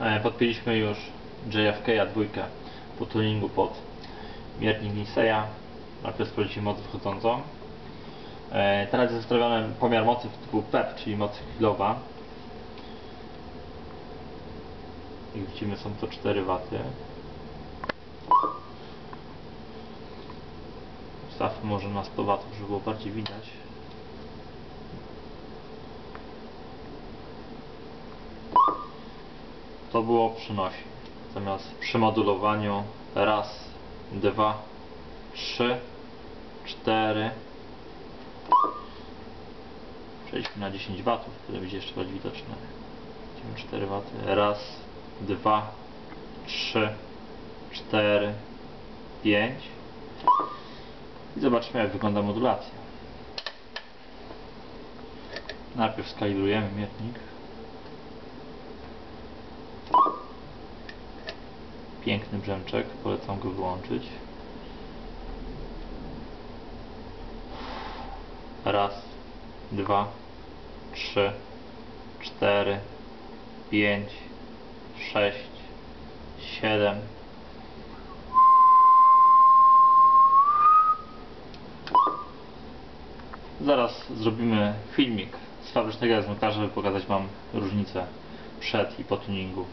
E, Podpięliśmy już JFK dwójkę po tuningu pod miernik Niseya. Najpierw sprawdziliśmy moc wchodzącą. E, Teraz jest ustawiony pomiar mocy w typu PEP, czyli mocy chwilowa. Jak widzimy są to 4 W. Ustawmy może na 100 W, żeby było bardziej widać. To było przynosi. Zamiast przy modulowaniu raz, dwa, trzy, cztery. Przejdźmy na 10 W, wtedy będzie jeszcze bardziej widoczne. Widzimy 4 W. Raz, dwa, trzy, cztery, pięć. I zobaczmy jak wygląda modulacja. Najpierw skalibrujemy miernik. Piękny brzęczek, polecam go wyłączyć. Raz, dwa, trzy, cztery, pięć, sześć, siedem. Zaraz zrobimy filmik z fabrycznego zmykarza, żeby pokazać Wam różnicę przed i po tuningu.